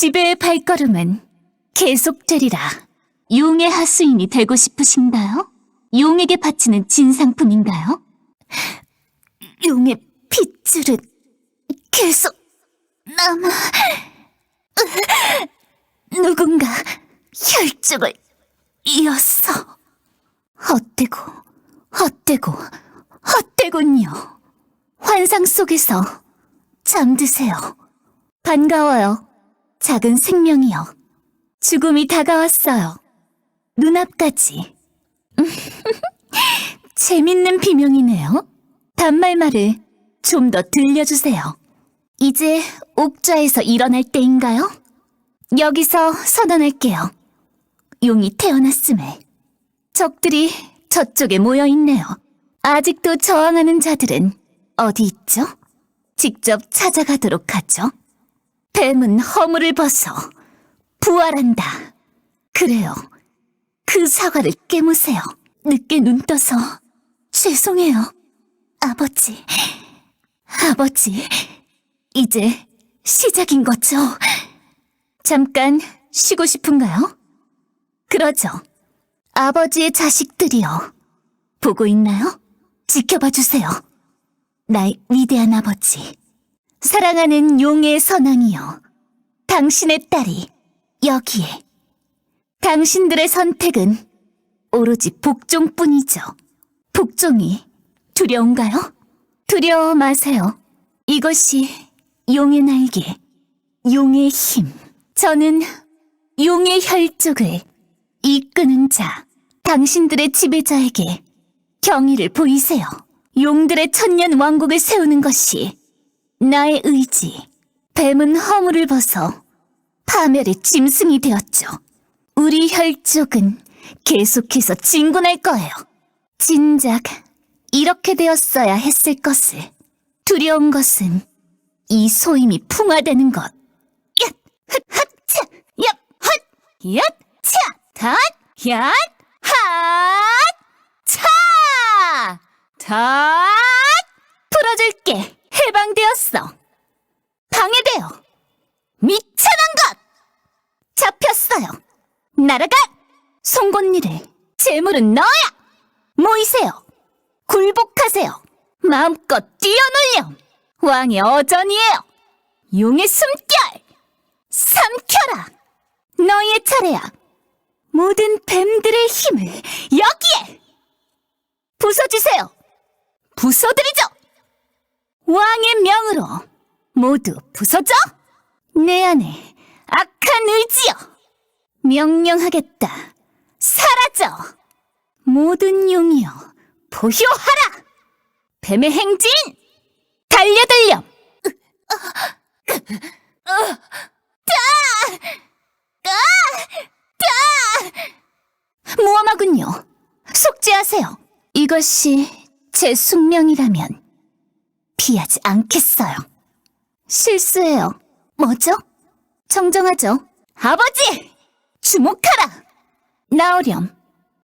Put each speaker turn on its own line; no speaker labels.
지배의 발걸음은 계속되리라. 용의 하수인이 되고 싶으신가요? 용에게 바치는 진상품인가요? 용의 핏줄은 계속 남아. 누군가 혈족을 이었어. 헛되고, 헛되고, 헛되군요. 환상 속에서 잠드세요. 반가워요. 작은 생명이요. 죽음이 다가왔어요. 눈앞까지. 재밌는 비명이네요. 단말말을 좀 더 들려주세요. 이제 옥좌에서 일어날 때인가요? 여기서 선언할게요. 용이 태어났음에 적들이 저쪽에 모여 있네요. 아직도 저항하는 자들은 어디 있죠? 직접 찾아가도록 하죠. 뱀은 허물을 벗어 부활한다. 그래요. 그 사과를 깨무세요. 늦게 눈 떠서 죄송해요. 아버지. 아버지. 이제 시작인 거죠? 잠깐 쉬고 싶은가요? 그러죠. 아버지의 자식들이요. 보고 있나요? 지켜봐 주세요. 나의 위대한 아버지. 사랑하는 용의 선왕이요. 당신의 딸이 여기에. 당신들의 선택은 오로지 복종뿐이죠. 복종이 두려운가요? 두려워 마세요. 이것이 용의 날개, 용의 힘. 저는 용의 혈족을 이끄는 자, 당신들의 지배자에게 경의를 보이세요. 용들의 천년 왕국을 세우는 것이 나의 의지. 뱀은 허물을 벗어 파멸의 짐승이 되었죠. 우리 혈족은 계속해서 진군할 거예요. 진작 이렇게 되었어야 했을 것을. 두려운 것은 이 소임이 풍화되는 것. 얏, 헛, 헛, 차, 얍, 헛, 얏, 차, 닷, 얏, 핫, 차, 닷. 풀어줄게. 해방되었어. 방해돼요. 미천한 것! 잡혔어요. 날아가! 송곳니를 재물은 너야! 모이세요. 굴복하세요. 마음껏 뛰어놀렴. 왕의 어전이에요. 용의 숨결! 삼켜라! 너희의 차례야. 모든 뱀들의 힘을 여기에! 부숴주세요. 부숴드리죠! 왕의 명으로 모두 부서져! 내 안에 악한 의지여! 명령하겠다. 사라져! 모든 용이여, 보효하라! 뱀의 행진! 달려들렴! 모험하군요. 속죄하세요. 이것이 제 숙명이라면 피하지 않겠어요. 실수해요. 뭐죠? 정정하죠. 아버지! 주목하라! 나오렴.